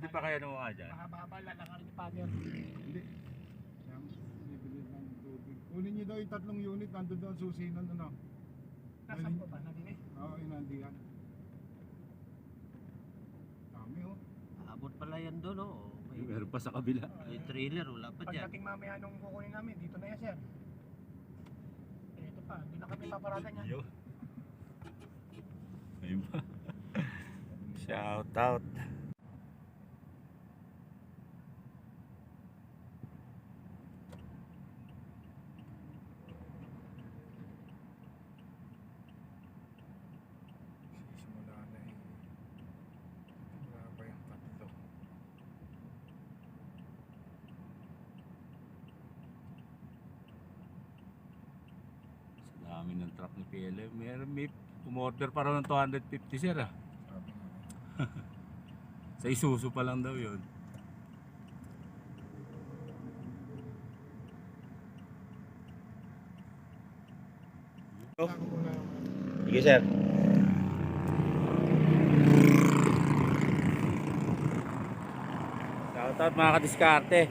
Pwede pa kaya naman nga dyan? Mahaba-haba lalakarin ni Father. Hindi. Kaya bibili ng tubig. Kunin niyo daw yung tatlong unit, nandun daw ang susi ng ano. Nasaan po ba? Nandini? Oo, yun nandiyan. Dami oh. Abot pala yan doon, oh. May, Meron pa sa kabila. may trailer, wala pa dyan. Pagdating mamaya nung kukunin namin, dito na yan, sir. Eh, ito pa, hindi na kami paparada niya. Yo. Ayun pa. Shout out. Simula na eh. Wala pa yung tatlo. Sa dami ng truck ni PLM. Meron may umorder pa raw ng 250 sir ah. Sa Isuzu pa lang daw yun. Sige sir. Shoutout mga kadiskarte.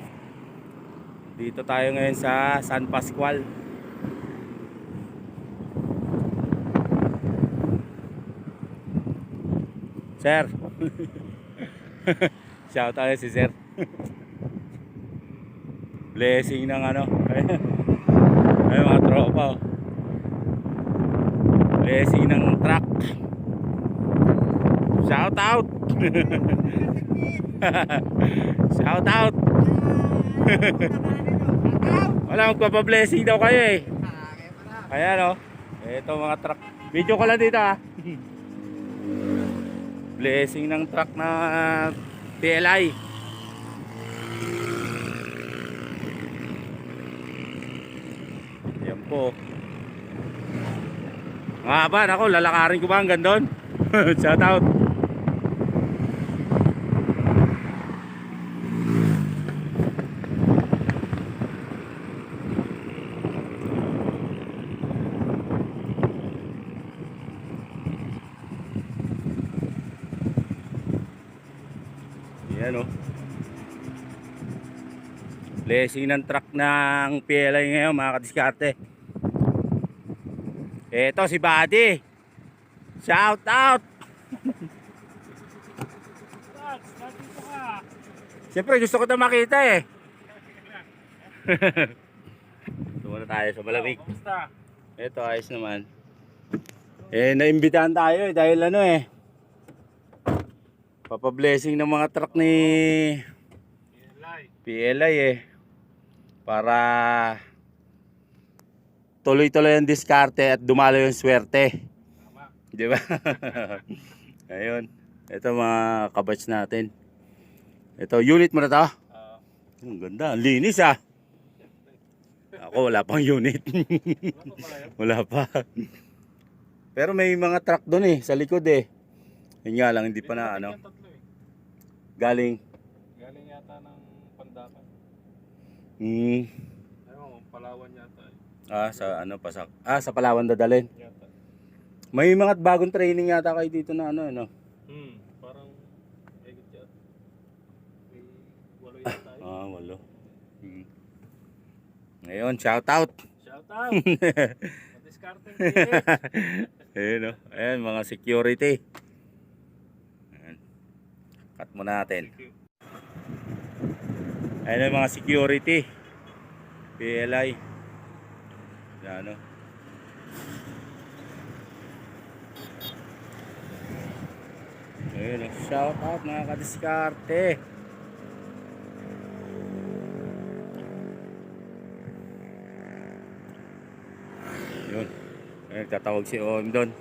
Dito tayo ngayon sa San Pascual. Sir. Shoutout si sir. Blessing ng ano. Ay mga tropa. oh. Blessing ng truck. Shout out. Shout out. Wala magpapa-blessing daw kayo eh. Ayan oh. Ito mga truck. Video ko lang dito ah. Blessing ng truck na PLI. Yan po. Nga ba, ako, lalakarin ko ba hanggang doon? Shout out. Yan o. Blessing ng truck ng PLI ngayon mga kadiskarte. Eto si Buddy. Shout out. Siyempre gusto ko na makita eh. Tumuna tayo sa malamig. Oh? Ito ayos naman. Eh naimbitahan tayo eh dahil ano eh. Papa-blessing ng mga truck ni. PLI eh. Para tuloy-tuloy ang diskarte at dumalo yung swerte. Tama. Di ba? Ayun. Ito mga kabatch natin. Ito, unit mo na to? Ah, Ang ganda. Ang linis ah. Ako wala pang unit. wala pa. Pero may mga truck doon eh, sa likod eh. Yun nga lang, hindi pa na ano. Eh. Galing. Galing yata ng Pandakan. Hmm. Ayun, Palawan yata. eh. Ah, sa ano pa sa Ah, sa Palawan dadalhin. Yata. May mga bagong training yata kayo dito na ano, ano. Hmm, parang egot yata. May walo yata yun. Ah, walo. Hmm. Ngayon, shout out. Shout out! PH. Ayun oh. Ayan, mga security. Cut mo natin. Ayan ang mga security. PLI. Ano. Ayun oh. Shout out mga kadiskarte. Yun. Ayun, tatawag si OM doon.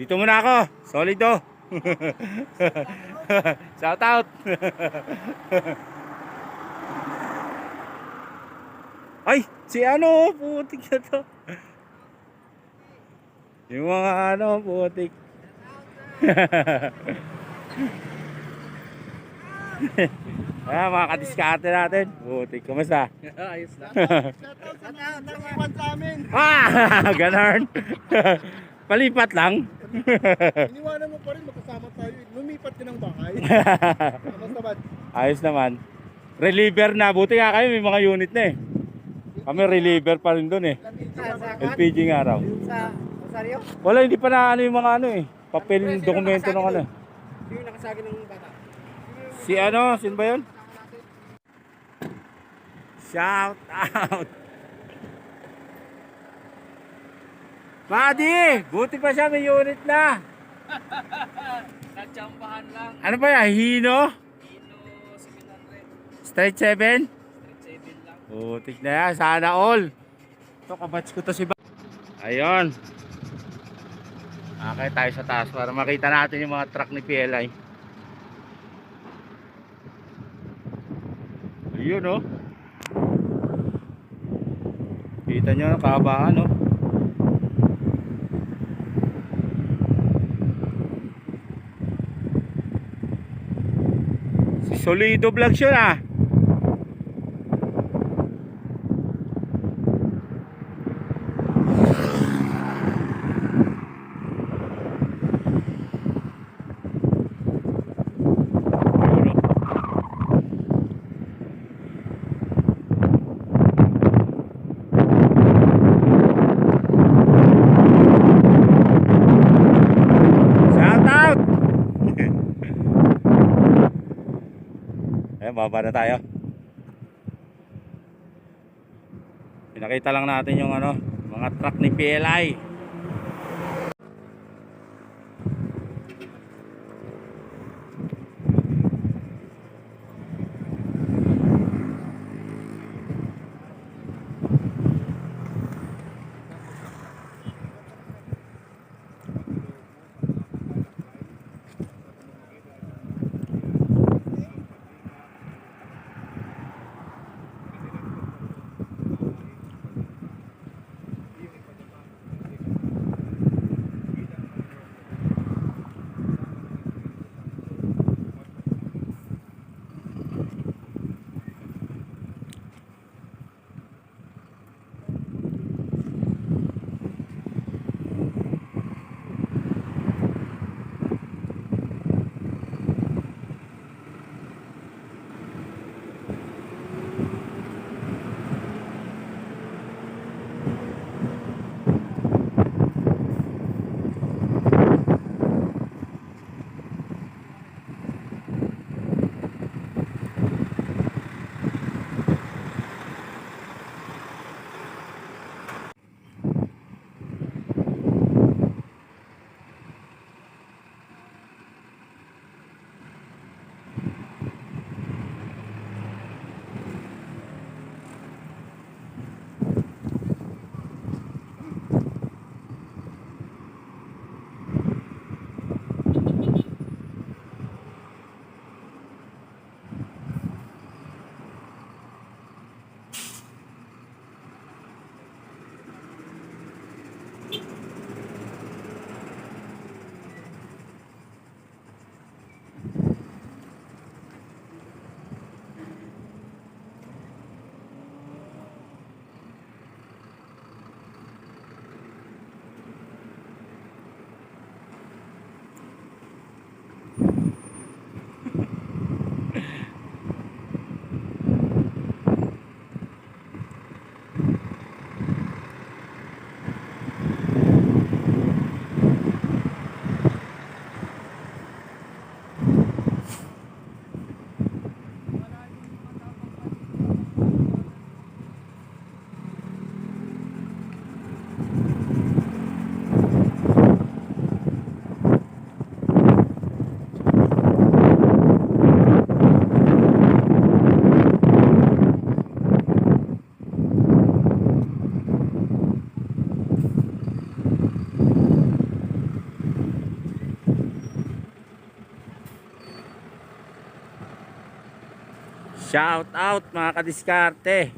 Dito muna ako. Solid to. Shout out. Ay, si ano, putik na to. Yung mga ano, putik. ah, mga kadiskarte natin. Putik, kumusta? Ayos lang. Shoutout sa lahat ng iwan sa amin. Ah, ganarn. Palipat lang. Iniwanan mo pa rin, magkasama tayo. Lumipat ka ng bahay. Ba? Ayos naman. Reliever na. Buti nga kayo, may mga unit na eh. Kami reliever pa rin doon eh. LPG nga raw. Sa Rosario? Wala, hindi pa na ano yung mga ano eh. Papel, dokumento ng ano. Yung nakasagi ng bata. Si ano, sino ba yun? Shout out! Buddy! Buti pa siya, may unit na! Natsambahan lang. Ano ba yan? Hino? Kilo 700. Straight 7? 7 lang. Butik na yan, sana all. Ito, kabatch ko to si ba. Ayun. Okay, tayo sa taas para makita natin yung mga truck ni PLI. Ayun, oh. Kita nyo, kabaan, oh. Solido Vlogs yun, ah. Ayun, oh. Shout out! Eh, baba na tayo. Pinakita lang natin yung ano, mga truck ni PLI. Shout out mga kadiskarte.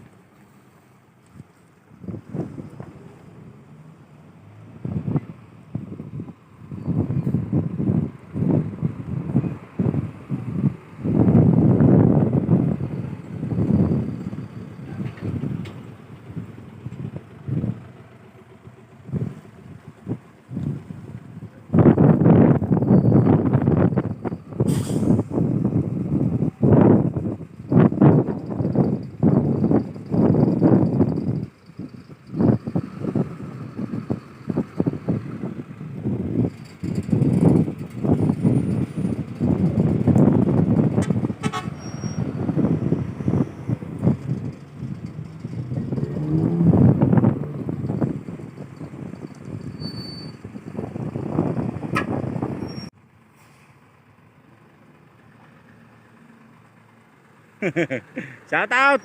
Shout out!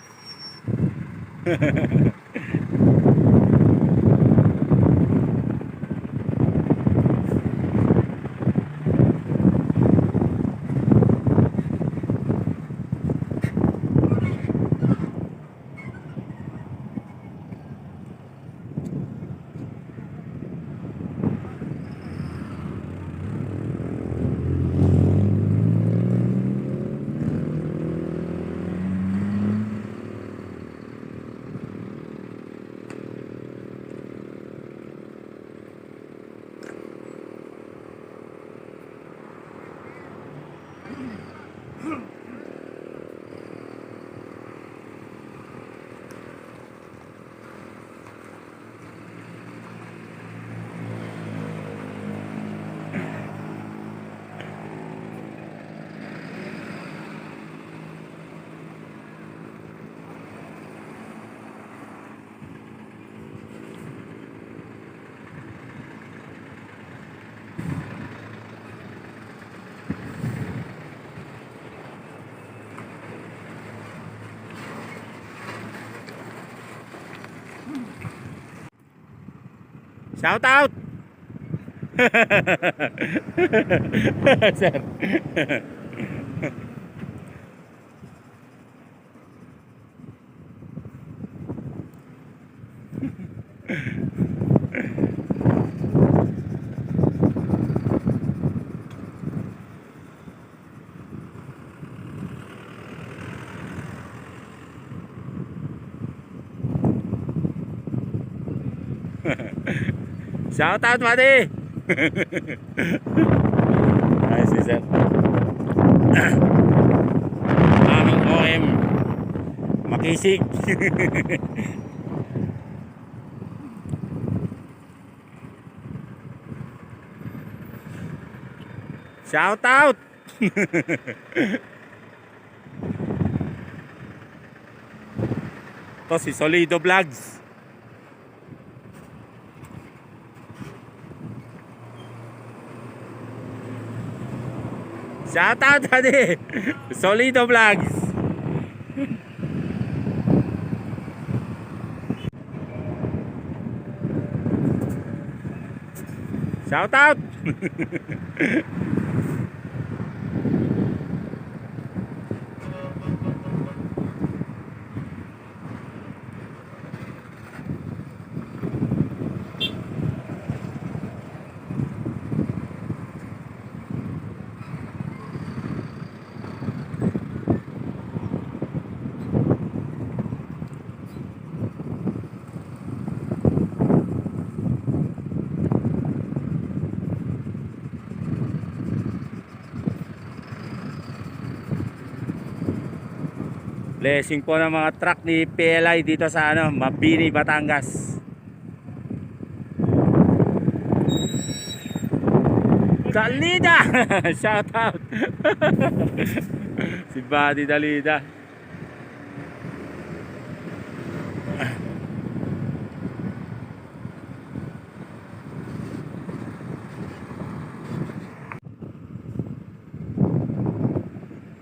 Shout out! Sir. Shout out, buddy! Ay, si Sir. Aming OM. Makisig. Shout out! to si Solido Vlogs. Shout out buddy! Solido Vlogs! Shout out! Blessing po ng mga truck ni PLI dito sa ano, Mabini, Batangas. Dalida! Shout out! si Buddy Dalida.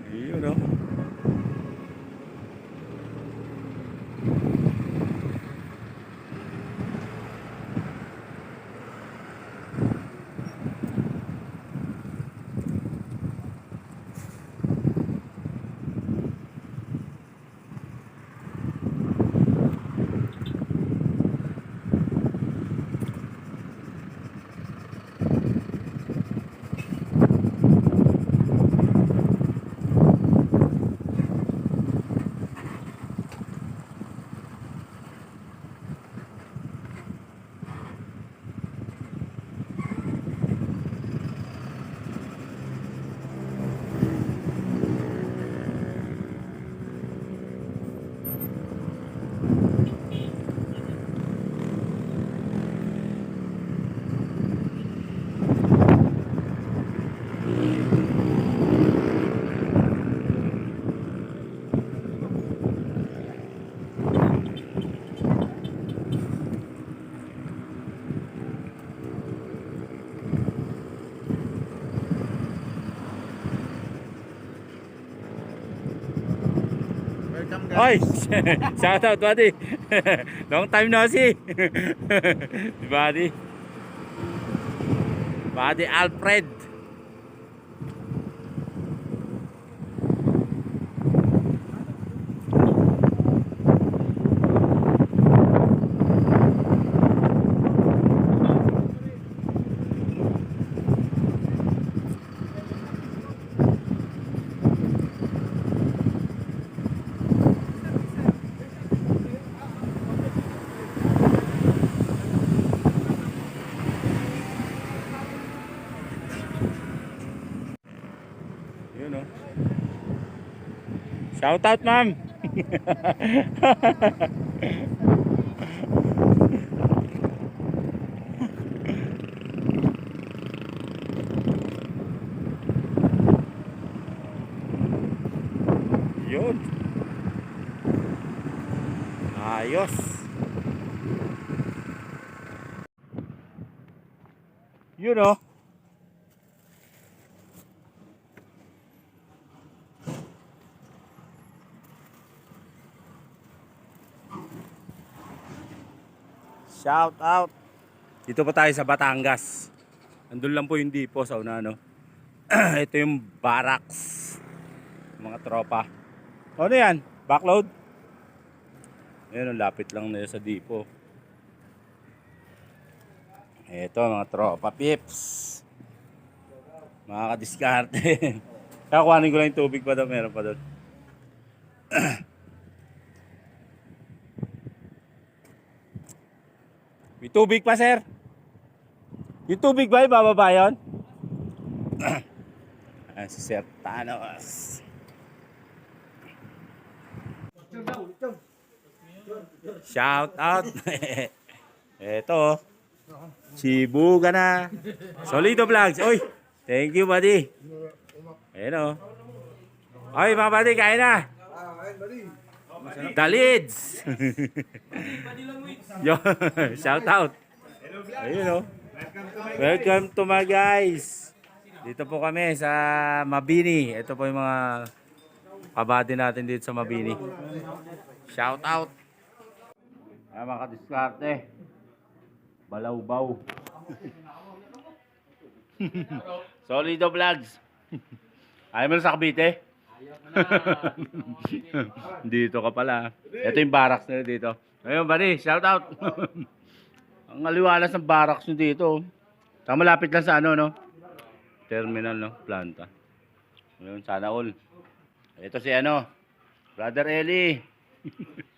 Ayun oh. Welcome guys. Oy! Shout out, buddy! Long time no see! buddy. Buddy Alfred. Yun oh. Shout out, ma'am. Yun. Ayos. Yun oh. Shout out. Dito pa tayo sa Batangas. Andun lang po yung dipo sa una, no? Ito yung barracks. Mga tropa. Ano yan? Backload? Ayun, ang lapit lang nila sa dipo. Ito, mga tropa pips. Mga kadiskarte. Kakakuhanin ko lang yung tubig pa daw. Meron pa doon. May tubig pa, sir? Yung tubig ba, ibababa yun? ah, si Sir Thanos. Shout out. Ito. Sibuga na. Solido Vlogs. Oy, thank you, buddy. Ayan o. Oy, mga buddy, kain na. The Leeds. Yo, shout out. Ayun oh. Welcome to my guys. Dito po kami sa Mabini. Ito po yung mga kabady natin dito sa Mabini. Shout out. Ayan mga kadiskarte. Balawbaw. Solido Vlogs. Ayaw mo sa Cavite? Dito ka pala. Ito yung barracks nila dito. Ayun, buddy, shout out. Ang aliwalas ng barracks nyo dito. Saka malapit lang sa ano, no? Terminal, no? Planta. Ayun, sana all. Ito si ano, Brother Eli.